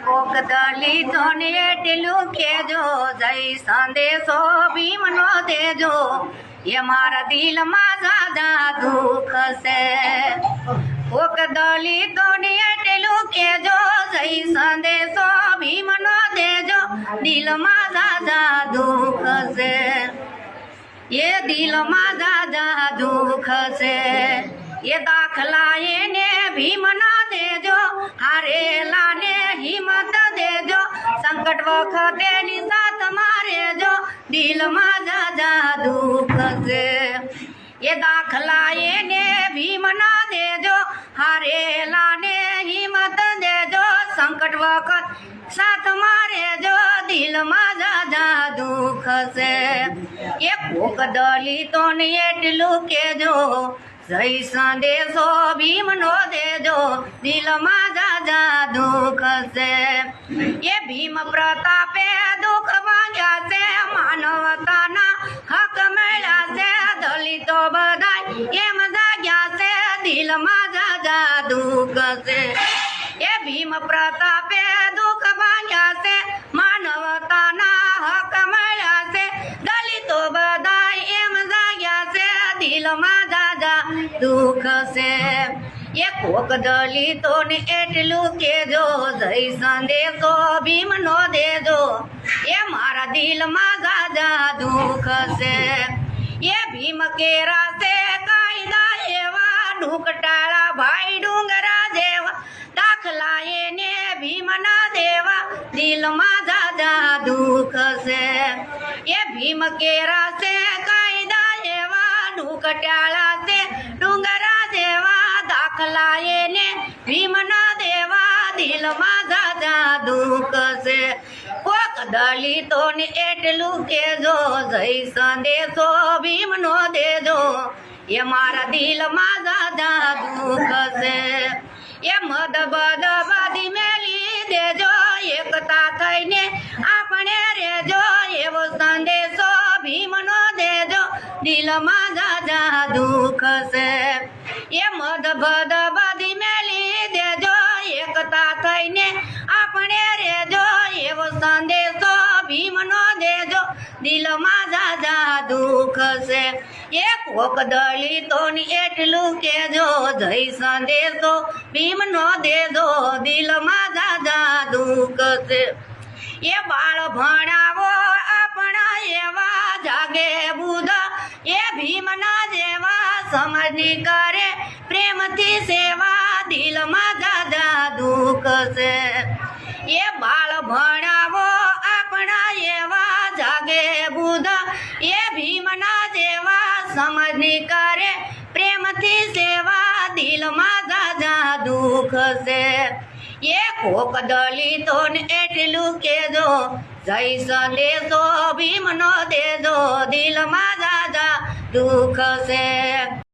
કોક દલી ને એટલું કેજો, જય સંદેશો ભીમનો દેજો એ મારા દિલમાં જાદા દુઃખ છે. કોક દલી ને એટલું કેજો, જય સંદેશો ભીમનો દેજો દિલમાં જાદા દુઃખ છે. એ દિલમાં જાદા દુઃખ છે. એ દાખલા એને ભીમ ના દેજો, હારેલા ને હિંમત દેજો, સંકટ વખતે ની સાથ મારેજો, દિલમાં જાજા દુઃખ છે એ દાખલા એને ભીમ ના દેજો, હારેલા ને હિંમત દેજો, સંકટ વખત સાથ મારેજો, દિલમાં જાજા દુઃખ છે એ ભૂખ દલિતો ને એટલું કેજો જય સંદેશો ભીમ નો દેજો દિલમાં દાદા દુઃખ છે એ ભીમ પ્રતાપે દુઃખ ભાગ્યા છે માનવતાના હક મળ્યા છે દલિતો બધા એમ જાગ્યા છે દિલમાં દાદા દુઃખ છે એ ભીમ પ્રતાપે દુઃખ ભાગ્યા છે માનવતાના હક મળ્યા છે દલિતો બધા એમ જાગ્યા છે દિલમાં દાદા દુઃખ છે. એ કોક દલિતો ને એટલું કેજો જય સંદેશો ભીમ નો દેજો. એ મારા દિલમાં દાદા દુઃખ છે. એ ભીમ કેરા છે, કાયદા એવા, ઢુકટાળા ભાઈ ડુંગરા જેવા. દાખલા એને ભીમ ના દેવા, દિલમાં દાદા દુઃખ છે. એ ભીમ કેરા છે, કાયદા એવા ઢુકટાળા છે ડુંગરા જેવા દાખલા એને ભીમ ના દેવા દિલમાં દાદા દુઃખ છે. કોક દલિતો ને એટલું કેજો જઈ સંદેશો ભીમ નો દેજો. એ મારા દિલમાં દાદા દુઃખ છે. એ મદ બદ દિલમાં દાદા દુઃખ છે. એ મધ ભદ બધી મેલી દેજો. એકતા થઈને આપણે રેજો એવો સંદેશો ભીમ નો દેજો. દિલમાં દાદા દુઃખ છે. એ કોક દલિતો ને એટલું કેજો જય સંદેશો ભીમ નો દેજો. દિલમાં દાદા દુઃખ છે. એ બાળ ભણાવો આપણા એવા જાગે બુધ. ભીમના જેવા સમજની કરે, પ્રેમથી સેવા, દિલમાં દાદા દુઃખ છે. એ બાળ ભણાવો આપણા એવા જાગે બુધ. એ ભીમના જેવા સમજની કરે, પ્રેમથી સેવા, દિલમાં દાદા દુઃખ છે. એ કોક દલિતો ને એટલું કેજો જય સંદેશો ભીમ નો દેજો, દિલમાં દાદા દુઃખ છે.